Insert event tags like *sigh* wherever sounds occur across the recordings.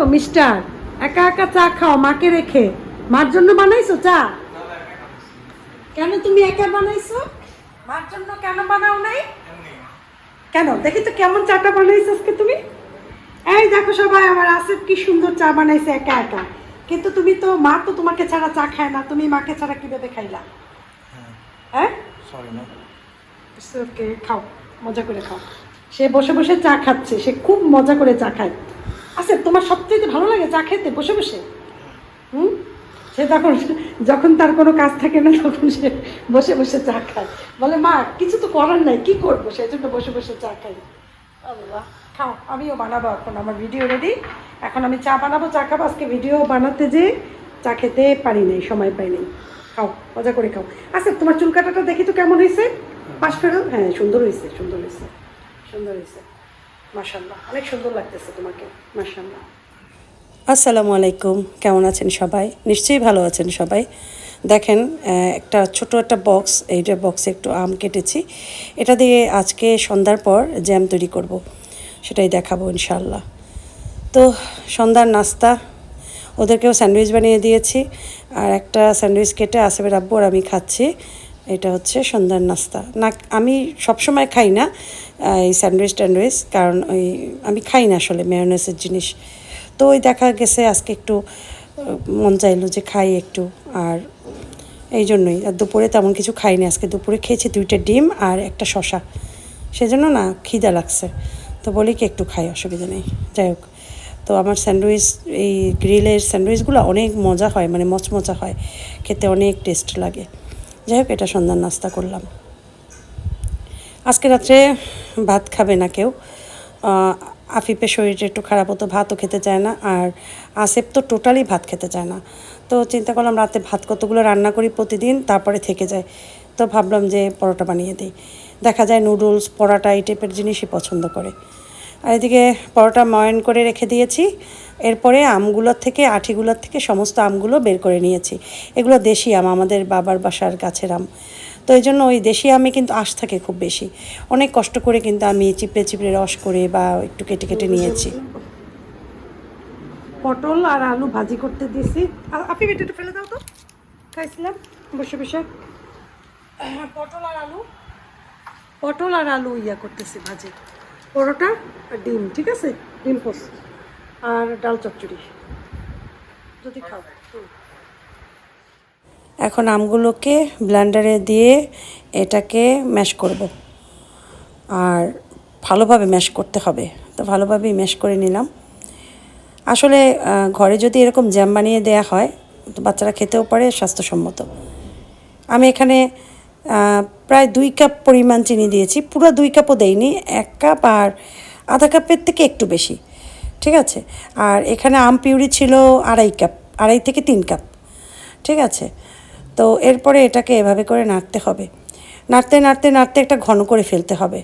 ও mister একা একা চা খাও মাকে রেখে। মার জন্য বানাইছো চা? কেন তুমি একা বানাইছো? মার জন্য কেন বানাও নাই? কেন? দেখি তো কেমন চাটা বানাইছো আজকে তুমি। এই দেখো সবাই আমার আসিফ কি সুন্দর চা বানাইছে একা একা। কিন্তু তুমি তো মা তো তোমাকে ছাড়া চা খায় না। তুমি মাকে ছাড়া কীভাবে খাইলা? হ্যাঁ? সরি না ওকে খাও মজা করে খাও। সে বসে বসে চা খাচ্ছে সে খুব মজা করে চা খায়। আচ্ছা তোমার সবচেয়ে ভালো লাগে চা খেতে? বসে বসে। হুম? সে তখন যখন তার কোনো কাজ থাকে না তখন সে বসে বসে চা খায়। বলে মা কিছু তো করার নাই কি করব? সেই জন্য বসে বসে চা খাই। আল্লাহ খাও আমিও বানাবো এখন আমার ভিডিও রেডি এখন আমি চা বানাবো চা খাব। আজকে ভিডিও বানাতে যে চা খেতে পারি নাই সময় পাই নাই। খাও মজা করে খাও। আচ্ছা তোমার চুল কাটাটা দেখি তো কেমন হয়েছে পাশ ফেরো। হ্যাঁ সুন্দর হয়েছে সুন্দর হয়েছে সুন্দর হয়েছে অনেক সুন্দর লাগতেছে তোমাকে। আসসালামু আলাইকুম। কেমন আছেন সবাই? নিশ্চয়ই ভালো আছেন সবাই। দেখেন একটা ছোট একটা বক্স এইটা বক্সে একটু আম কেটেছি। এটা দিয়ে আজকে সন্ধ্যার পর জ্যাম তৈরি করব। সেটাই দেখাবো ইনশাল্লাহ তো, সন্ধ্যার নাস্তা, ওদেরকেও স্যান্ডউইচ বানিয়ে দিয়েছি। আর একটা স্যান্ডউইচ কেটে আসবে রাব্বু আর আমি খাচ্ছি। এটা হচ্ছে সন্ধ্যার নাস্তা। না, আমি সবসময় খাই না এই স্যান্ডউইচ ট্যান্ডউইচ, কারণ ওই আমি খাই না আসলে মেয়নেসের জিনিস। তো ওই দেখা গেছে আজকে একটু মন চাইলো যে খাই একটু, আর এই জন্যই। আর দুপুরে তেমন কিছু খাইনি, আজকে দুপুরে খেয়েছি দুইটা ডিম আর একটা শশা সেজন্য না খিদা লাগছে। তো বলি কি একটু খাই, অসুবিধা নেই। যাই হোক। তো আমার স্যান্ডউইচ, এই গ্রিলের স্যান্ডউইচগুলো অনেক মজা হয় মানে মচমচা হয়। খেতে অনেক টেস্ট লাগে। যাই হোক, এটা সন্ধ্যার নাস্তা করলাম। আজকে রাত্রে ভাত খাবে না কেউ। আফিফের শরীরটা একটু খারাপ হতো ভাতও খেতে চায় না, আর আসেফ তো টোটালি ভাত খেতে চায় না। তো চিন্তা করলাম রাতে ভাত কতগুলো রান্না করি প্রতিদিন, তারপরে থেকে যায়। তো ভাবলাম যে পরোটা বানিয়ে দিই। দেখা যায় নুডলস, পরোটা, এই টাইপের জিনিসই পছন্দ করে। আর এদিকে পরোটা ময়ন করে রেখে দিয়েছি। এরপরে আমগুলোর থেকে আঠিগুলোর থেকে সমস্ত আমগুলো বের করে নিয়েছি। এগুলো দেশি আম আমাদের বাবার বাসার গাছের আম। তো এই জন্য ওই দেশি আমে কিন্তু আঁশ থাকে খুব বেশি। অনেক কষ্ট করে কিন্তু আমি চিপড়ে চিপড়ে রস করে বা একটু কেটে কেটে নিয়েছি। পটল আর আলু ভাজি করতে দিয়েছি। আর আপনি ফেলে দাও তো। খাইছিলাম। বসে বসে। হ্যাঁ, পটল আর আলু। পটল আর আলু ইয়া করতেছি ভাজি। পরোটা আর ডিম ঠিক আছে? ডিম পোস্ট আর ডাল চচ্চড়ি। যদি খাও এখন আমগুলোকে ব্লেন্ডারে দিয়ে এটাকে ম্যাশ করব। আর ভালোভাবে ম্যাশ করতে হবে। তো ভালোভাবেই ম্যাশ করে নিলাম। আসলে ঘরে যদি এরকম জ্যাম বানিয়ে দেয়া হয়, তো বাচ্চারা খেতেও পারে, স্বাস্থ্যসম্মত। আমি এখানে প্রায় দুই কাপ পরিমাণ চিনি দিয়েছি। পুরো দুই কাপও দেইনি, এক কাপ আর আধা কাপের থেকে একটু বেশি। ঠিক আছে? আর এখানে আম পিউরি ছিল আড়াই কাপ, আড়াই থেকে তিন কাপ, ঠিক আছে? তো এরপরে এটাকে এভাবে করে নাড়তে হবে। নাড়তে নাড়তে নাড়তে একটা ঘন করে ফেলতে হবে।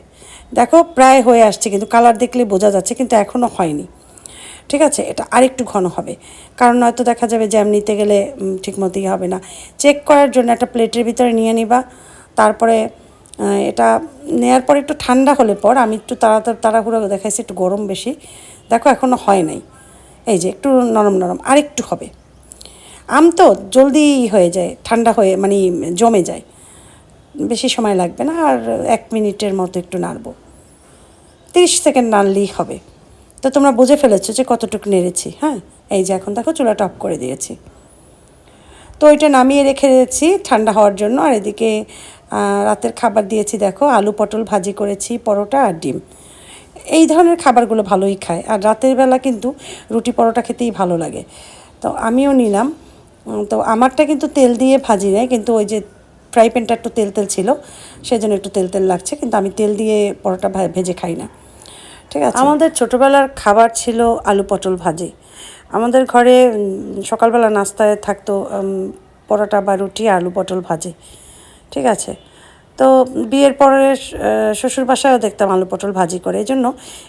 দেখো, প্রায় হয়ে আসছে, কিন্তু কালার দেখলে বোঝা যাচ্ছে, কিন্তু এখনও হয়নি। ঠিক আছে? এটা আরেকটু ঘন হবে। কারণ নয়তো দেখা যাবে জ্যাম নিতে গেলে ঠিক মতোই হবে না। চেক করার জন্য একটা প্লেটের ভিতরে নিয়ে নিবা। তারপরে এটা নেয়ার পর একটু ঠান্ডা হলে পর আমি একটু তাড়াতাড়ি তাড়াহুড়ো দেখাইছি, একটু গরম বেশি। দেখো এখনও হয় নাই। এই যে একটু নরম নরম আর একটু হবে। আম তো জলদি হয়ে যায়, ঠান্ডা হয়ে মানে জমে যায়। বেশি সময় লাগবে না, আর এক মিনিটের মতো একটু নাড়বো। তিরিশ সেকেন্ড নাড়লেই হবে। তো তোমরা বুঝে ফেলেছো যে কতটুকু নেড়েছি হ্যাঁ? এই যে এখন দেখো, চুলাটা অফ করে দিয়েছি। তো ওইটা নামিয়ে রেখে দিয়েছি ঠান্ডা হওয়ার জন্য। আর এদিকে রাতের খাবার দিয়েছি, দেখো, আলু পটল ভাজি করেছি, পরোটা আর ডিম। এই ধরনের খাবারগুলো ভালোই খায়। আর রাতের বেলা কিন্তু রুটি পরোটা খেতেই ভালো লাগে। তো আমিও নিলাম। তো আমারটা কিন্তু তেল দিয়ে ভাজি নেয় কিন্তু ওই যে ফ্রাই প্যানটা একটু তেল তেল ছিল, সেজন্য একটু তেল তেল লাগছে, কিন্তু আমি তেল দিয়ে পরোটা ভেজে খাই না। ঠিক আছে? আমাদের ছোটোবেলার খাবার ছিল আলু পটল ভাজি। আমাদের ঘরে সকালবেলা নাস্তায় থাকতো পরোটা বা রুটি, আলু পটল ভাজি, ঠিক আছে? তো বিয়ের পরে শ্বশুর বাসায়ও দেখতাম আলু পটল ভাজি করে। এই জন্য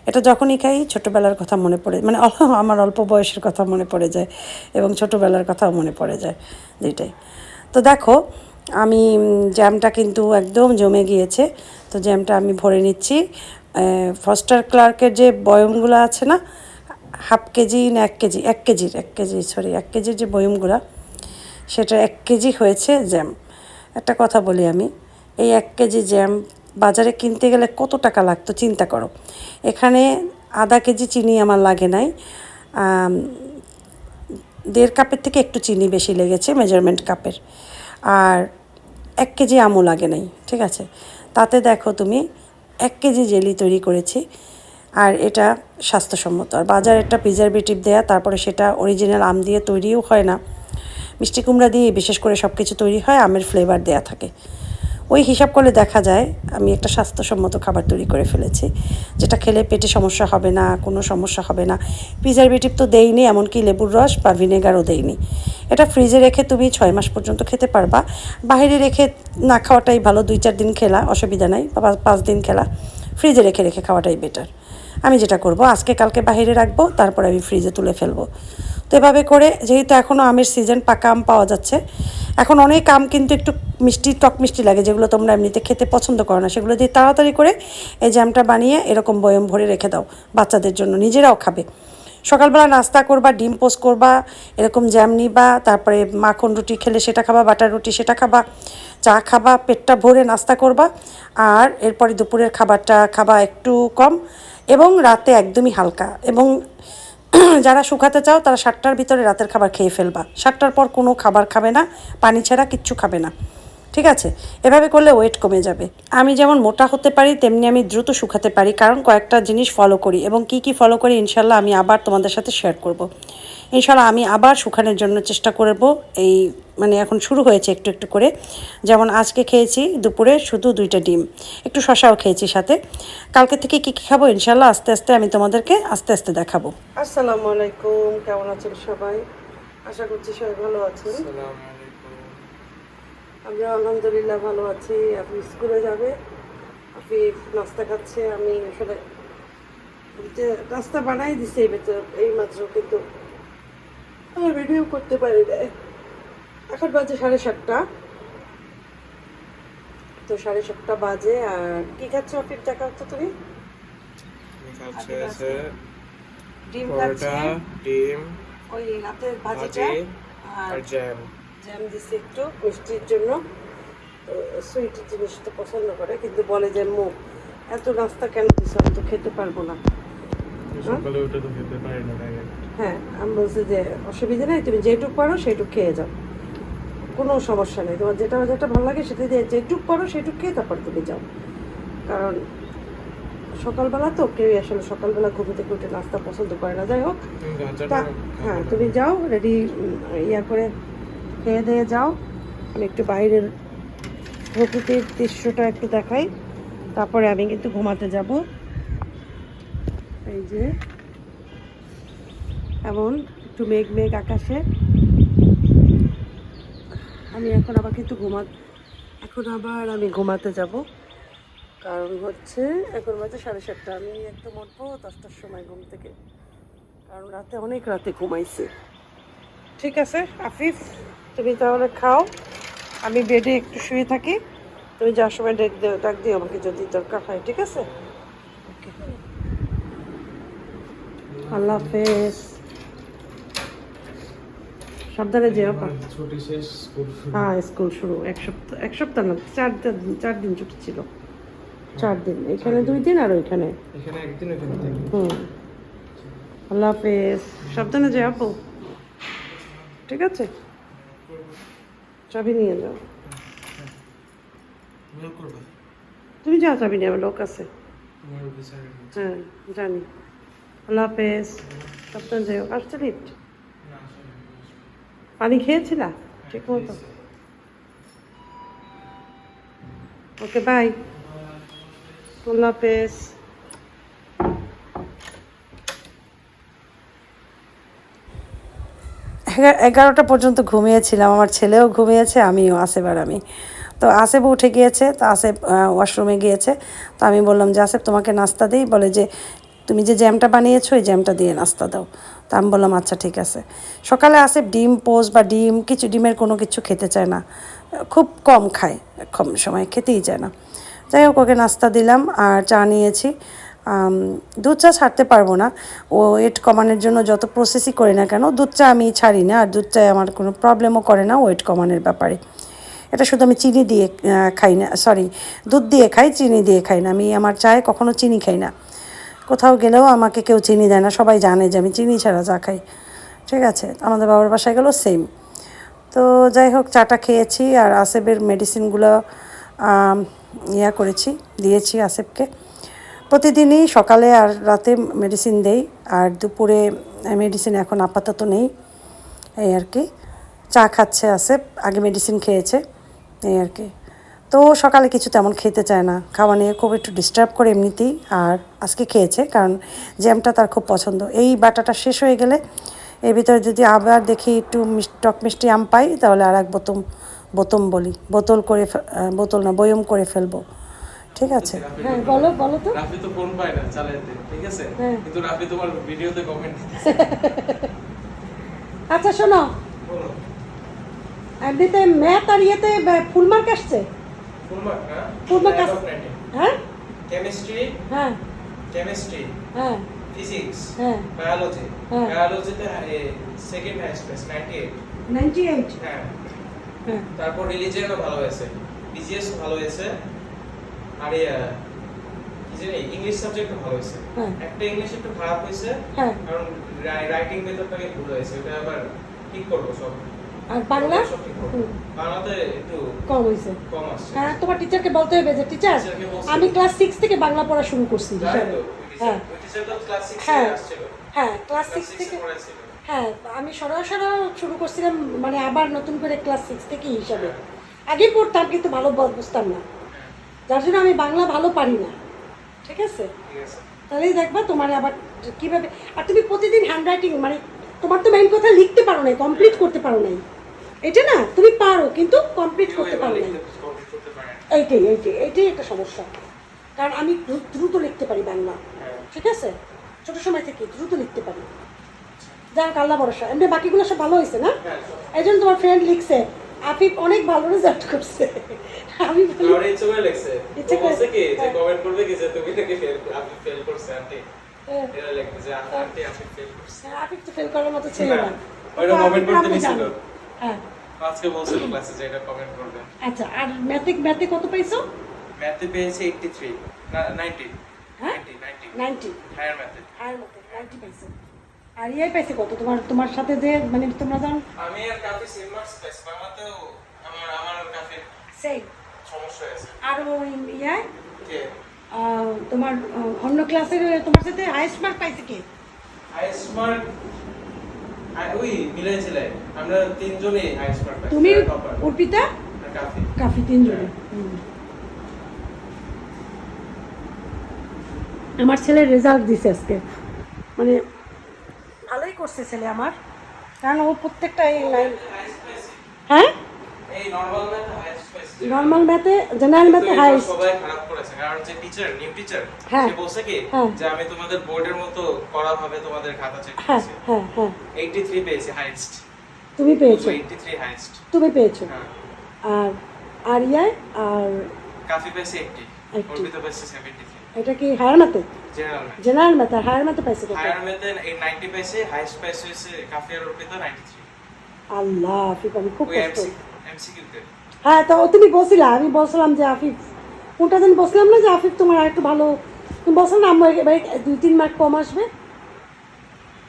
এটা যখনই খাই, ছোটোবেলার কথা মনে পড়ে মানে আমার অল্প বয়সের কথা মনে পড়ে যায় এবং ছোটোবেলার কথাও মনে পড়ে যায় দুইটাই। তো দেখো, আমি জ্যামটা কিন্তু একদম জমে গিয়েছে। তো জ্যামটা আমি ভরে নিচ্ছি। ফস্টার ক্লার্কের যে বয়মগুলো আছে না হাফ কেজি না এক কেজি? এক কেজির, এক কেজি সরি এক কেজির যে বয়মগুলা সেটা এক কেজি হয়েছে জ্যাম। একটা কথা বলি আমি, এই এক কেজি জ্যাম বাজারে কিনতে গেলে কত টাকা লাগতো চিন্তা করো। এখানে আধা কেজি চিনি আমার লাগে নাই দেড় কাপের থেকে একটু চিনি বেশি লেগেছে মেজারমেন্ট কাপের, আর এক কেজি আমও লাগে নাই, ঠিক আছে? তাতে দেখো তুমি, এক কেজি জেলি তৈরি করেছি আর এটা স্বাস্থ্যসম্মত। আর বাজার একটা প্রিজারভেটিভ দেয়া, তারপরে সেটা অরিজিনাল আম দিয়ে তৈরিও হয় না। মিষ্টি কুমড়া দিয়ে বিশেষ করে সব কিছু তৈরি হয়, আমের ফ্লেভার দেয়া থাকে। ওই হিসাব করলে দেখা যায়, আমি একটা স্বাস্থ্যসম্মত খাবার তৈরি করে ফেলেছি, যেটা খেলে পেটে সমস্যা হবে না, কোনো সমস্যা হবে না। প্রিজারভেটিভ তো দেইনি, এমনকি লেবুর রস বা ভিনেগারও দেইনি। এটা ফ্রিজে রেখে তুমি ছয় মাস পর্যন্ত খেতে পারবা। বাইরে রেখে না খাওয়াটাই ভালো, দুই চার দিন খেলা, অসুবিধা নাই, বা পাঁচ- পাঁচ দিন খেলা। ফ্রিজে রেখে রেখে খাওয়াটাই বেটার আমি যেটা করব, আজকে কালকে বাইরে রাখব, তারপর আমি ফ্রিজে তুলে ফেলব। তো এভাবে করে, যেহেতু এখনও আমের সিজন পাকা আম পাওয়া যাচ্ছে, এখন অনেক আম কিন্তু একটু মিষ্টি, টক মিষ্টি লাগে, যেগুলো তোমরা এমনিতে খেতে পছন্দ করো না। সেগুলো দিয়ে তাড়াতাড়ি করে এই জ্যামটা বানিয়ে এরকম বয়ম ভরে রেখে দাও, বাচ্চাদের জন্য। নিজেরাও খাবে। সকালবেলা নাস্তা করবা, ডিম পোস্ট করবা, এরকম জ্যাম নিবা, তারপরে মাখন রুটি খেলে সেটা খাবা, বাটার রুটি সেটা খাবা, চা খাবা, পেটটা ভরে নাস্তা করবা, আর এরপরে দুপুরের খাবারটা খাবা একটু কম এবং রাতে একদমই হালকা। এবং *clears throat* যারা শুকাতে চাও, তারা সাতটার ভিতরে রাতের খাবার খেয়ে ফেলবা। সাতটার পর কোনো খাবার খাবে না, পানি ছাড়া কিচ্ছু খাবে না। ঠিক আছে? এভাবে করলে ওয়েট কমে যাবে। আমি যেমন মোটা হতে পারি, তেমনি আমি দ্রুত শুকাতে পারি। কারণ কয়েকটা জিনিস ফলো করি এবং কি কি ফলো করি ইনশাল্লাহ আমি আবার তোমাদের সাথে শেয়ার করব। ইনশাল্লাহ আমি আবার শুকানোর জন্য চেষ্টা করব। এই মানে এখন শুরু হয়েছে একটু একটু করে। যেমন আজকে খেয়েছি দুপুরে শুধু দুইটা ডিম। একটু শশাও খেয়েছি সাথে। কালকে থেকে কী কী খাব ইনশাল্লাহ আস্তে আস্তে আমি তোমাদেরকে আস্তে আস্তে দেখাবো। আসসালামু আলাইকুম কেমন আছেন সবাই? আশা করছি সবাই ভালো আছেন। আমরা আলহামদুলিল্লাহ ভালো আছি। আপনি স্কুলে যাবে? আপনি নাস্তা খাচ্ছে? আমি আসলে যে নাস্তা বানাই দিছি এই ভেতর এই মাত্র কিন্তু। আমি ভিডিও করতে পারি না এখন বাজে সাড়ে সাতটা। তো সাড়ে সাতটা বাজে আর কি খাচ্ছ অফিস দেখা হচ্ছে তুমি ডিম খাচ্ছে। ডিম ওই রাতের ভাজিটা আর আর জ্যাম। জ্যাম দিছি একটু মিষ্টির জন্য। সুইট জিনিস তো পছন্দ করে কিন্তু বলে যে মো এত নাস্তা কেন দিছো? আমি তো খেতে পারব না। সকালে উঠে তো খেতে পারি না? হ্যাঁ আমি বলছি যে অসুবিধা নেই তুমি যেটুক পারো সেইটুক খেয়ে যাও। কোনো সমস্যা নেই। তোমার যেটা যেটা ভালো লাগে সেটা দিয়ে যেটুক পারো সেটুক খেয়ে তারপর তুমি যাও। কারণ সকালবেলা তো কেউই আসলে সকালবেলা ঘুম থেকে উঠে নাস্তা পছন্দ করে না। যাই হোক তা হ্যাঁ তুমি যাও রেডি ইয়া করে খেয়ে দিয়ে যাও। আমি একটু বাইরের প্রকৃতির দৃশ্যটা একটু দেখাই। তারপরে আমি কিন্তু ঘুমাতে যাব। এই যে এমন একটু মেঘ মেঘ আকাশে। আমি এখন আবার কিন্তু ঘুমা, এখন আবার আমি ঘুমাতে যাব। কারণ হচ্ছে এখন বাজে সাড়ে সাতটা। আমি একদম উঠবো দশটার সময় ঘুম থেকে। কারণ রাতে অনেক রাতে ঘুমাইছি। ঠিক আছে আফিফ তুমি তাহলে খাও। আমি বেডে একটু শুয়ে থাকি। তুমি যাওয়ার সময় ডেক দিও, ডাক দিও আমাকে যদি দরকার হয়, ঠিক আছে? আল্লাহ হাফেজ। সাবধানে যেও পা ছুটি শেষ স্কুল হ্যাঁ স্কুল শুরু। এক সপ্তাহ এক সপ্তাহ না চার দিন চার দিন ছুটি ছিল। চার দিন। এখানে দুই দিন আর ওইখানে? এখানে একদিন হুম। আল্লাহ হাফেজ। সাবধানে যে আপু। ঠিক আছে? চাবি নিয়ে যাও। তুমি যাও চাবি নিয়ে লোক আছে। হ্যাঁ জানি। আল্লাহ হাফেজ। সাবধানে যাও। আসছে লিফট পানি খেয়েছিলা? ঠিক মতো। Okay bye. আল্লাহ হাফেজ। এগারোটা পর্যন্ত ঘুমিয়েছিলাম আমার ছেলেও ঘুমিয়েছে আমিও আসেফ আর আমি। তো আসেফ উঠে গিয়েছে তো আসেফ ওয়াশরুমে গিয়েছে। তো আমি বললাম যে আসেফ তোমাকে নাস্তা দিই বলে যে তুমি যে জ্যামটা বানিয়েছো ওই জ্যামটা দিয়ে নাস্তা দাও। তো আমি বললাম আচ্ছা ঠিক আছে। সকালে আসে ডিম, পোস্ট বা ডিম, কিছু ডিমের কোনো কিছু খেতে চায় না। খুব কম খায়, কম সময় খেতেই চায় না। যাই হোক, ওকে নাস্তা দিলাম আর চা নিয়েছি। দুধ চা ছাড়তে পারব না। ও ওয়েট কমানোর জন্য যত প্রসেসই করি না কেন, দুধ চা আমি ছাড়ি না। আর দুধ চায় আমার কোনো প্রবলেমও করে না ওয়েট কমানোর ব্যাপারে। এটা শুধু আমি চিনি দিয়ে খাই না সরি দুধ দিয়ে খাই, চিনি দিয়ে খাই না। আমি আমার চায়ে কখনো চিনি খাই না। কোথাও গেলেও আমাকে কেউ চিনি দেয় না, সবাই জানে যে আমি চিনি ছাড়া চা খাই। ঠিক আছে, আমাদের বাবার বাসায় গেলেও সেম তো যাই হোক, চাটা খেয়েছি আর আসেবের মেডিসিনগুলো ইয়া করেছি, দিয়েছি আসেবকে প্রতিদিনই সকালে আর রাতে মেডিসিন দেই, আর দুপুরে মেডিসিন এখন আপাতত নেই, এই আর কি। চা খাচ্ছে আসে আগে মেডিসিন খেয়েছে, এই আর কি। তো সকালে কিছু তেমন খেতে চায় না। খাওয়া নিয়ে খুব একটু ডিস্টার্ব করে এমনিতেই আর আজকে খেয়েছে কারণ জ্যামটা তার খুব পছন্দ। এই বাটাটা শেষ হয়ে গেলে এর ভিতরে যদি আবার দেখি একটু টক মিষ্টি আম পাই তাহলে আর এক বোতম বোতম বলি। বোতল করে ফে- বোতল না বয়ম করে ফেলব। ঠিক আছে? হ্যাঁ বলো বলো তো। রাফি তো ফোন পায় না চালাইতে ঠিক আছে? হ্যাঁ। কিন্তু রাফি তোমার ভিডিওতে কমেন্ট আচ্ছা শোনো। বলো। এমনিতে ম্যাথ আর ইয়েতে ফুল মার্ক আসছে? ফুল মার্ক না Full mark Out আছে। of 90 হ্যাঁ কেমিস্ট্রি হ্যাঁ কেমিস্ট্রি হ্যাঁ ফিজিক্স হ্যাঁ বায়োলজি। বায়োলজিতে সেকেন্ড হাইস্ট পেস 98 নাইনটি এইট হ্যাঁ তারপর রিলিজিয়ানও ভালো হয়েছে। বিজিএস ভালো হয়েছে। আর জানি ইংলিশ সাবজেক্টও ভালো হয়েছে। হ্যাঁ। একটা ইংলিশ একটু খারাপ হয়েছে। হ্যাঁ কারণ রাইটিং মেথডটাকে ভুল হয়েছে। ওটা আবার ঠিক করব সব। আর বাংলা। বাংলাতে একটু কম হয়েছে হ্যাঁ তোমার টিচারকে বলতে হবে যে টিচার আমি ক্লাস সিক্স থেকে বাংলা পড়া শুরু করছি হ্যাঁ। ওই টিচার তো ক্লাস 6 হ্যাঁ। হ্যাঁ ক্লাস সিক্স থেকে হ্যাঁ আমি সরাসরি শুরু করছিলাম মানে আবার নতুন করে ক্লাস সিক্স থেকে হিসাবে। আগে পড়তাম কিন্তু ভালো বুঝতাম না। যার জন্য আমি বাংলা ভালো পারি না। ঠিক আছে? তাহলেই দেখবা তোমার আবার কীভাবে আর তুমি প্রতিদিন হ্যান্ড রাইটিং মানে তোমার তো মেইন কথা লিখতে পারো নাই কমপ্লিট করতে পারো নাই। এটা না তুমি পারো কিন্তু কমপ্লিট করতে পারো না। এইটাই এইটাই এইটাই একটা সমস্যা। কারণ আমি দ্রুত লিখতে পারি বাংলা। হ্যাঁ। ঠিক আছে? ছোট সময় থেকে দ্রুত লিখতে পারি। যার কাল্লা ভরসা। এমনি বাকিগুলো সব ভালো হয়েছে না? হ্যাঁ এই জন্য তোমার ফ্রেন্ড লিখছে আফিফ অনেক ভালো রেজাল্ট করছে। আমি আমার ইচ্ছে করে লেখছে। ইচ্ছে ও করে- কি যে হ্যাঁ। কমেন্ট করবে কি যে তুমি নাকি ফেল আপনি ফেল করছে আন্টি? হ্যাঁ, এটা যে আন্টি আপনি ফেল করছে। আফিফ তো ফেল করার মতো ছিল না ওইটা comment করতে আফিফ নিছিল। হ্যাঁ। আজকে বলছিল ক্লাসে যে এটা কমেন্ট করবে। আচ্ছা আর ম্যাথে ম্যাথে কত পাইছো? ম্যাথে পেয়েছে 83 90 হ্যাঁ? 90 90 হায়ার ম্যাথে আর মতো নাইনটি পাইছো। আর ইয়াই পাইছে কত? তোমার তোমার সাথে যে মানে তোমরা জান আমি আর কাফি সেম মার্কস পাইছি বাংলাতেও আমার আমার কাফি সেই সমস্যা হয়েছে। আর ওই ইয়ায় কে? তোমার অন্য ক্লাসের তোমার সাথে হাইস্ট মার্ক পাইছে কে? হাইস্ট মার্ক ওই মিলেছিলে আমরা তুমি অর্পিতা? কাফি। কাফি তিনজনে আমার ছেলে রেজাল্ট দিছে আজকে। মানে ভালোই করছে ছেলে আমার। কারণ ও প্রত্যেকটা এই লাইন হ্যাঁ এই নরমাল ম্যাথে হাইস্ট পাইছি নর্মাল ম্যাথে জেনারেল ম্যাথে হাইস্ট সবাই খারাপ করেছে কারণ যে টিচার নিউ টিচার হ্যাঁ। সে বলছে কি হ্যাঁ। যে আমি তোমাদের বোর্ডের মতো করা ভাবে তোমাদের খাতা চেক হ্যাঁ করেছি। হ্যাঁ হ্যাঁ। 83 পেয়েছি হাইস্ট তুমি পেয়েছ। 83 হাইস্ট তুমি পেয়েছ। হ্যাঁ। আর আর ইয়ায় আর কাফি পেয়েছে 80 80 অর্পিতা পেয়েছে 73 এটা কি হায়ার ম্যাথে জেনারেল ম্যাথ ম্যাথে হায়ার ম্যাথে পাইছে কত? হায়ার ম্যাথে এই 90 পেয়েছে হাইস্ট হচ্ছে কাফি আর অর্পিতা 93 আল্লাহ আমি খুব কষ্ট এমসিকিউতে হ্যাঁ তো তুমি বলছিলা আমি বলছিলাম যে আফিফ কোনটা যেন বলছিলাম না যে আফিফ তোমার একটু ভালো তুমি বলছো না আমার এবার দুই তিন মার্ক কম আসবে?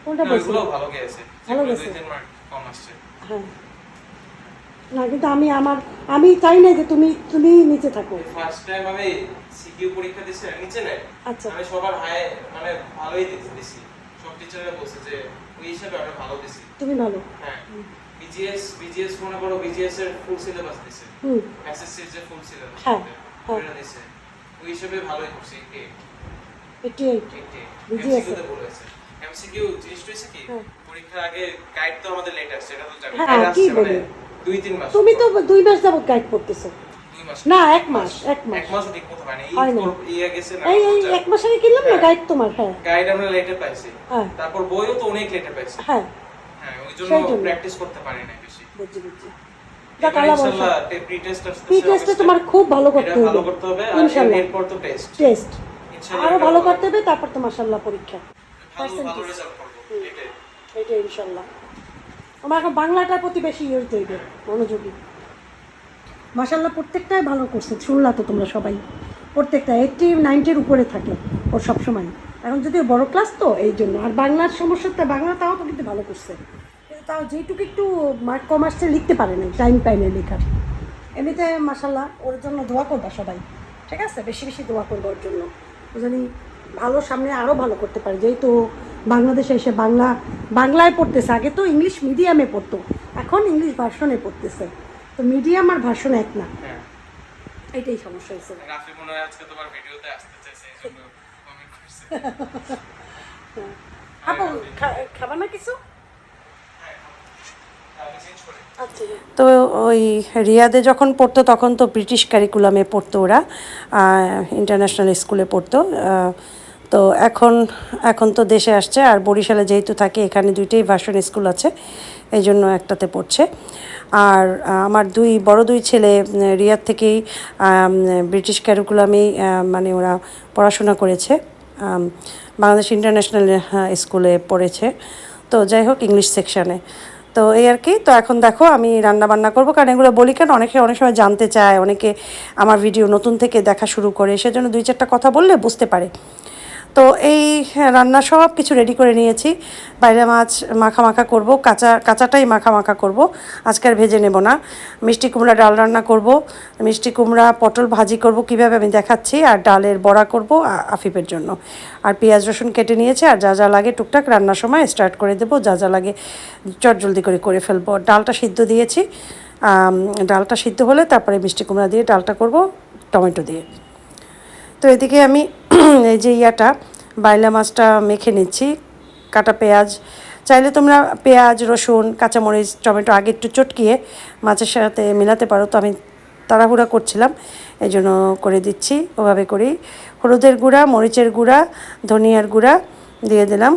কোনটা না ভালো গেছে ভালো গেছে। দুই তিন মার্ক কম আসছে। হ্যাঁ। না কিন্তু আমি আমার আমি চাই না যে তুমি তুমি নিচে থাকো। ফার্স্ট টাইম আমি সিকিউ পরীক্ষা দিছি নিচে নেয় আচ্ছা। আমি সবার হাই মানে ভালোই দিছি সব টিচাররা বলছে যে ওই হিসাবে আমরা ভালো দিছি তুমি ভালো। হ্যাঁ। বিজিএস বিজিএস মনে করো বিজিএস এর ফুল সিলেবাস দিছে। হুম। এসএসসি যে ফুল সিলেবাস হ্যাঁ, হ্যাঁ। ওটা দিছে। ওই হিসাবে ভালোই করছি এইট BGS এমসিকিউ তে বলেছে। এমসিকিউ জিনিসটা কি? হ্যাঁ। পরীক্ষার আগে গাইড তো আমাদের লেট আসছে এটা তো জানি হ্যাঁ, কি মানে বলে? দুই তিন মাস তুমি তো দুই মাস যাবত গাইড করতেছো দুই মাস। না এক মাস এক মাস। এক মাসও ঠিক মতো হয়নি। হয় না। এই ইয়ে গেছে না এই এই এক মাস আগে কিনলাম না হ্যাঁ। গাইড তোমার হ্যাঁ। গাইড আমরা লেটে পাইছি। হ্যাঁ। তারপর বইও তো অনেক লেটে পাইছি। হ্যাঁ হ্যাঁ। সেই জন্য। প্র্যাকটিস করতে পারি না বেশি। বুঝছি বুঝছি। তোমার খুব ভালো করতে হবে। আর ভালো করতে হবে তারপর তো মাসাল্লাহ পরীক্ষা। ইনশাল্লাহ আমার এখন বাংলাটার প্রতি বেশি ইয়ে হইবে মনোযোগী। মাসাল্লাহ প্রত্যেকটাই ভালো করছে শুনলা তো তোমরা সবাই। প্রত্যেকটা এইটটি নাইনটির উপরে থাকে ওর সবসময়। এখন যদিও বড় ক্লাস তো এই জন্য আর বাংলার সমস্যাটা বাংলা তাও তো কিন্তু ভালো করছে। তাও যেটুকু একটু মার্ক কম লিখতে পারে না টাইম পায় না লেখার। এমনিতে মাসাল্লাহ ওর জন্য দোয়া করবা সবাই ঠিক আছে? বেশি বেশি দোয়া করব ওর জন্য। জানি ভালো সামনে আরও ভালো করতে পারে। যেহেতু বাংলাদেশে এসে বাংলা বাংলায় পড়তেছে আগে তো ইংলিশ মিডিয়ামে পড়তো এখন ইংলিশ ভার্সনে পড়তেছে। তো মিডিয়াম আর ভার্সন এক না। হ্যাঁ। এটাই সমস্যা হয়েছে। রাফি মনে হয় আজকে তোমার ভিডিওতে আসতে চাইছে এই জন্য কমেন্ট করছে। *laughs* আপু খা- খাবার না কিছু আমি চেঞ্জ করে আচ্ছা তো ওই রিয়াদে যখন পড়তো, তখন তো ব্রিটিশ কারিকুলামে পড়তো ওরা ইন্টারন্যাশনাল স্কুলে পড়তো তো এখন এখন তো দেশে আসছে, আর বরিশালে যেহেতু থাকে, এখানে দুইটাই ভার্সন স্কুল আছে, এই জন্য একটাতে পড়ছে। আর আমার দুই, বড় দুই ছেলে রিয়াদ থেকেই ব্রিটিশ ক্যারিকুলামেই মানে ওরা পড়াশোনা করেছে বাংলাদেশ ইন্টারন্যাশনাল স্কুলে পড়েছে। তো যাই হোক ইংলিশ সেকশানে তো এই আর কি। তো এখন দেখো আমি রান্না বান্না করব, কারণ এগুলো বলি কেন, অনেকে অনেক সময় জানতে চায়, অনেকে আমার ভিডিও নতুন থেকে দেখা শুরু করে, সেজন্য দুই চারটা কথা বললে বুঝতে পারে। তো এই হ্যাঁ, রান্না সব কিছু রেডি করে নিয়েছি। বাইরে মাছ মাখা মাখা করব কাঁচা কাঁচাটাই মাখা মাখা করব। আজকে আর ভেজে নেব না। মিষ্টি কুমড়া ডাল রান্না করব। মিষ্টি কুমড়া পটল ভাজি করব কীভাবে আমি দেখাচ্ছি। আর ডালের বড়া করব আফিফের জন্য। আর পেঁয়াজ রসুন কেটে নিয়েছে আর যা যা লাগে টুকটাক রান্নার সময় স্টার্ট করে দেবো। যা যা লাগে চট জলদি করে করে ফেলব। ডালটা সিদ্ধ দিয়েছি। ডালটা সিদ্ধ হলে তারপরে মিষ্টি কুমড়া দিয়ে ডালটা করব টমেটো দিয়ে। তো এদিকে আমি *clears throat* এই যে ইয়াটা, বাইলা মাছটা মেখে নিচ্ছি, কাটা পেঁয়াজ। চাইলে তোমরা পেঁয়াজ, রসুন, কাঁচামরিচ, টমেটো আগে একটু চটকিয়ে মাছের সাথে মেলাতে পারো। তো আমি তাড়াহুড়া করছিলাম এই জন্য করে দিচ্ছি, ওভাবে করেই হলুদের গুঁড়া, মরিচের গুঁড়া, ধনিয়ার গুঁড়া দিয়ে দিলাম।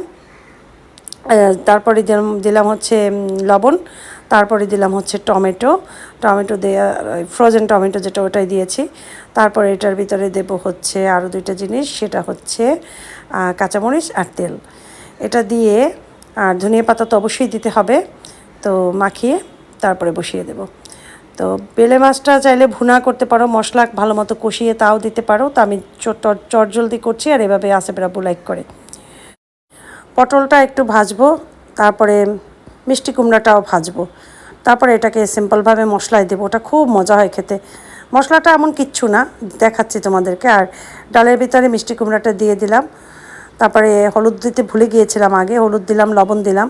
তারপরে দিলাম হচ্ছে লবণ। তারপরে দিলাম হচ্ছে টমেটো। টমেটো দেওয়া ফ্রোজেন টমেটো যেটা ওটাই দিয়েছি। তারপরে এটার ভিতরে দেব হচ্ছে আরও দুইটা জিনিস, সেটা হচ্ছে কাঁচামরিচ আর তেল। এটা দিয়ে আর ধনিয়া পাতা তো অবশ্যই দিতে হবে, তো মাখিয়ে তারপরে বসিয়ে দেব। তো বেলে মাছটা চাইলে ভুনা করতে পারো, মশলা ভালো মতো কষিয়ে তাও দিতে পারো। তো আমি চট চট জলদি করছি আর এভাবে আসে বেরাবো লাইক করে। পটলটা একটু ভাজবো, তারপরে মিষ্টি কুমড়াটাও ভাজবো। তারপরে এটাকে সিম্পলভাবে মশলায় দেবো। ওটা খুব মজা হয় খেতে। মশলাটা এমন কিচ্ছু না, দেখাচ্ছি তোমাদেরকে। আর ডালের ভিতরে মিষ্টি কুমড়াটা দিয়ে দিলাম। তারপরে হলুদ দিতে ভুলে গিয়েছিলাম আগে, হলুদ দিলাম, লবণ দিলাম।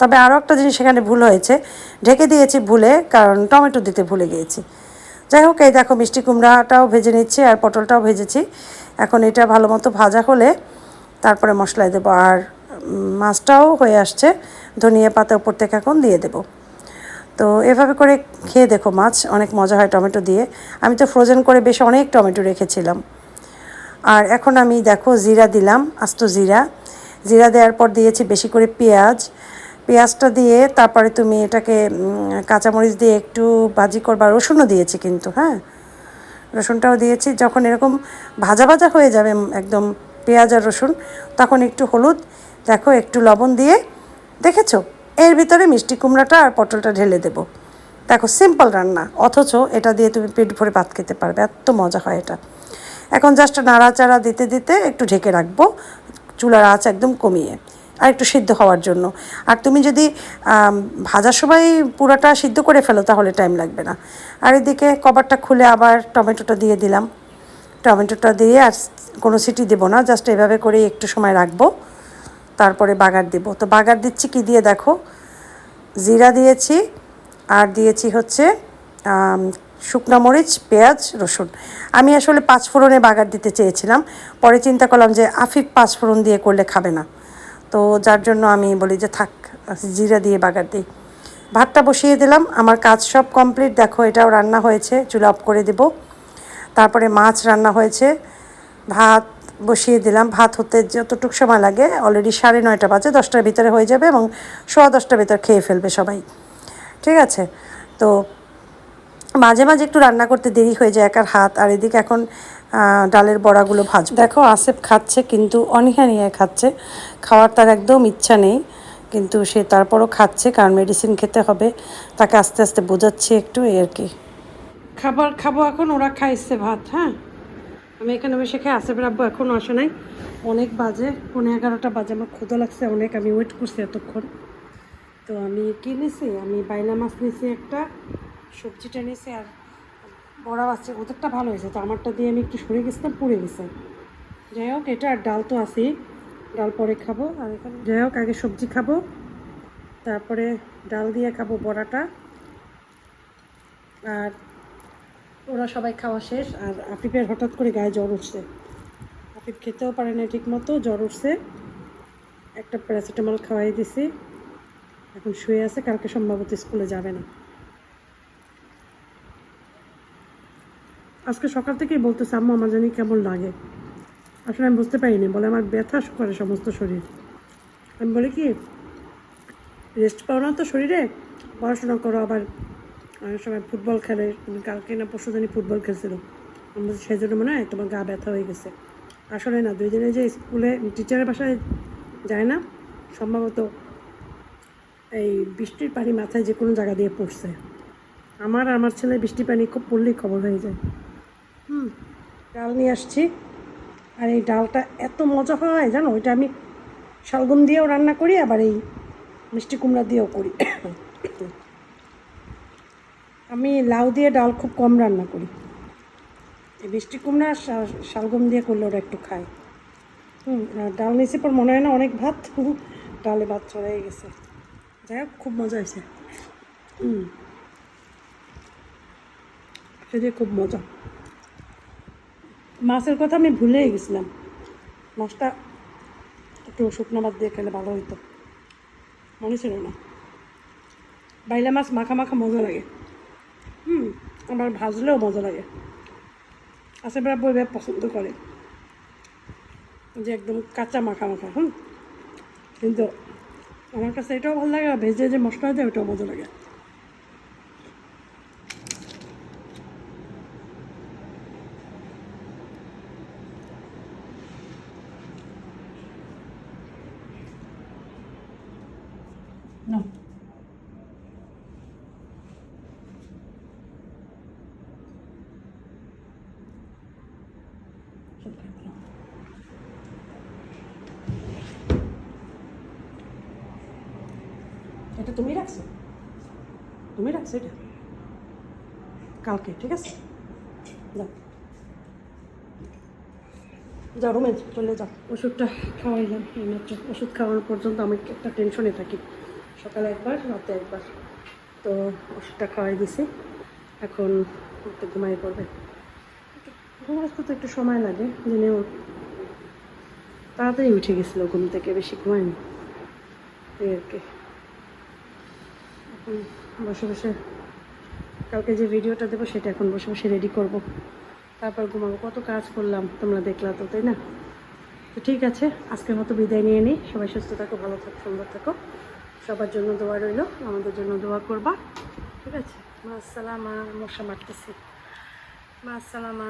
তবে আরও একটা জিনিস সেখানে ভুল হয়েছে। ঢেকে দিয়েছি ভুলে, কারণ টমেটো দিতে ভুলে গিয়েছি। যাই হোক, এই দেখো মিষ্টি কুমড়াটাও ভেজে নিচ্ছি আর পটলটাও ভেজেছি। এখন এটা ভালো মতো ভাজা হলে তারপরে মশলায় দেবো। আর মাছটাও হয়ে আসছে, ধনিয়া পাতা উপর থেকে এখন দিয়ে দেবো। তো এভাবে করে খেয়ে দেখো মাছ, অনেক মজা হয় টমেটো দিয়ে। আমি তো ফ্রোজেন করে বেশ অনেক টমেটো রেখেছিলাম। আর এখন আমি দেখো জিরা দিলাম, আস্ত জিরা। জিরা দেওয়ার পর দিয়েছি বেশি করে পেঁয়াজ। পেঁয়াজটা দিয়ে তারপরে তুমি এটাকে কাঁচামরিচ দিয়ে একটু ভাজি করবা। রসুনও দিয়েছি কিন্তু হ্যাঁ? রসুনটাও দিয়েছি। যখন এরকম ভাজা ভাজা হয়ে যাবে একদম পেঁয়াজ আর রসুন, তখন একটু হলুদ দেখো, একটু লবণ দিয়ে দেখেছ? এর ভিতরে মিষ্টি কুমড়াটা আর পটলটা ঢেলে দেবো। দেখো সিম্পল রান্না, অথচ এটা দিয়ে তুমি পেট ভরে ভাত খেতে পারবে, এত মজা হয় এটা। এখন জাস্ট নাড়াচাড়া দিতে দিতে একটু ঢেকে রাখব, চুলার আঁচ একদম কমিয়ে, আর একটু সিদ্ধ হওয়ার জন্য। আর তুমি যদি ভাজার সময় পুরোটা সিদ্ধ করে ফেলো, তাহলে টাইম লাগবে না। আর এদিকে কভারটা খুলে আবার টমেটোটা দিয়ে দিলাম। টমেটোটা দিয়ে আর কোনো সিটি দেবো না জাস্ট এভাবে করে একটু সময় রাখব। তারপরে বাগার দেব। তো বাগার দিচ্ছি কি দিয়ে দেখো? জিরা দিয়েছি, আর দিয়েছি হচ্ছে শুকনো মরিচ, পেঁয়াজ, রসুন। আমি আসলে পাঁচ ফোড়নে বাগার দিতে চেয়েছিলাম। পরে চিন্তা করলাম যে আফিফ পাঁচ ফোড়ন দিয়ে করলে খাবে না। তো যার জন্য আমি বলি যে থাক, জিরা দিয়ে বাগার দিই। ভাতটা বসিয়ে দিলাম, আমার কাজ সব কমপ্লিট। দেখো এটাও রান্না হয়েছে চুলা অফ করে দেবো। তারপরে মাছ রান্না হয়েছে, ভাত বসিয়ে দিলাম। ভাত হতে যতটুকু সময় লাগে অলরেডি সাড়ে নয়টা বাজে, দশটার ভিতরে হয়ে যাবে এবং সোয়া দশটার ভিতরে খেয়ে ফেলবে সবাই। ঠিক আছে? তো মাঝে মাঝে একটু রান্না করতে দেরি হয়ে যায় একার হাত, আর এদিকে এখন ডালের বড়াগুলো ভাজ দেখো, আসেফ খাচ্ছে, কিন্তু অনীহা নিয়ে খাচ্ছে। খাওয়ার তার একদম ইচ্ছা নেই, কিন্তু সে তারপরও খাচ্ছে, কারণ মেডিসিন খেতে হবে। তাকে আস্তে আস্তে বোঝাচ্ছি একটু এই আর কি। খাবার খাব এখন, ওরা খাইছে ভাত হ্যাঁ? আমি এখানে বসে খেয়ে আসেফের আব্বু এখনও আসে নাই। অনেক বাজে পনেরো এগারোটা বাজে, আমার ক্ষুদা লাগছে অনেক, আমি ওয়েট করছি এতক্ষণ। তো আমি কি নিয়েছি আমি বাইলা মাছ নিয়েছি একটা, সবজিটা নিয়েছি আর বড়া আছে, ওদেরটা ভালো হয়েছে। তো আমারটা দিয়ে আমি একটু সরে গেছিলাম, পুড়ে গেছে। যাই হোক, এটা আর ডাল তো আছেই, ডাল পরে খাব। আর এখানে যাই হোক, আগে সবজি খাব, তারপরে ডাল দিয়ে খাব বড়াটা। আর ওরা সবাই খাওয়া শেষ, আর আফিফের হঠাৎ করে গায়ে জ্বর উঠছে। আফিফ খেতেও পারে না ঠিক মতো জ্বর উঠছে। একটা প্যারাসিটামল খাওয়াই দিছি। এখন শুয়ে আছে, কালকে সম্ভবত স্কুলে যাবে না। আজকে সকাল থেকেই বলতেছে, আম্মু, আমার জানি কেমন লাগে। আসলে আমি বুঝতে পারিনি, বলে আমার ব্যথা করে সমস্ত শরীর। আমি বলি কি, রেস্ট পাও না তো শরীরে, পড়াশোনা করো আবার অনেক সময় ফুটবল খেলে তুমি কালকে না পরশু দিনই ফুটবল খেলছিল। সেই জন্য মনে হয় তোমার গা ব্যথা হয়ে গেছে। আসলে না, দুই দিনে যে স্কুলে টিচারের বাসায় যায় না, সম্ভবত এই বৃষ্টির পানি মাথায় যে কোনো জায়গা দিয়ে পড়ছে। আমার আমার ছেলে বৃষ্টি পানি খুব পড়লেই খবর হয়ে যায়। হুম, ডাল নিয়ে আসছি। আর এই ডালটা এত মজা হয়, জানো? ওইটা আমি শালগম দিয়েও রান্না করি, আবার এই মিষ্টি কুমড়া দিয়েও করি। আমি লাউ দিয়ে ডাল খুব কম রান্না করি। মিষ্টি কুমড়া শালগম দিয়ে করলে ওরা একটু খায়। হুম ডাল নিচে পর মনে হয় না অনেক ভাত। *laughs* ডালে ভাত ছড়াই গেছে। যাই হোক, খুব মজা হয়েছে। হুম। সেটা খুব মজা। মাছের কথা আমি ভুলেই গেছিলাম। মাছটা একটু শুকনো মাছ দিয়ে খেলে ভালো হইতো। মনে ছিল না। বাইলা মাছ মাখা মাখা মজা লাগে। আবার ভাজলেও মজা লাগে। আসে বেড়া বই পছন্দ করে। যে একদম কাঁচা মাখা মাখা, হুম? কিন্তু আমার কাছে এটাও ভালো লাগে ভেজে যে মশলা দেয় ওটাও মজা লাগে No. এটা তুমি রাখছো তুমি রাখছো এটা কালকে ঠিক আছে? যাও। যাও, রুমে চলে যাও। ওষুধটা খাওয়াইলাম এইমাত্র ওষুধ খাওয়ানো পর্যন্ত আমি একটা টেনশনে থাকি। সকালে একবার, রাতে একবার। তো ওষুধটা খাওয়াই দিছি। এখন একটু ঘুমাই পড়বে। ঘুম আসতে তো একটু সময় লাগে ও- তাড়াতাড়ি উঠে গেছিল ঘুম থেকে, বেশি ঘুমায়নি। এই আর কি। এখন বসে বসে কালকে যে ভিডিওটা দেবো সেটা এখন বসে বসে রেডি করব। তারপর ঘুমাবো। কত কাজ করলাম, তোমরা দেখলা তো, তাই না? তো ঠিক আছে, আজকের মতো বিদায় নিয়ে নিই। সবাই সুস্থ থাকো, ভালো থাকো, সুন্দর থাকো। সবার জন্য দোয়া রইল, আমাদের জন্য দোয়া করবা। ঠিক আছে? মা আসসালামা মশা মারতেছি। মা আসসালামা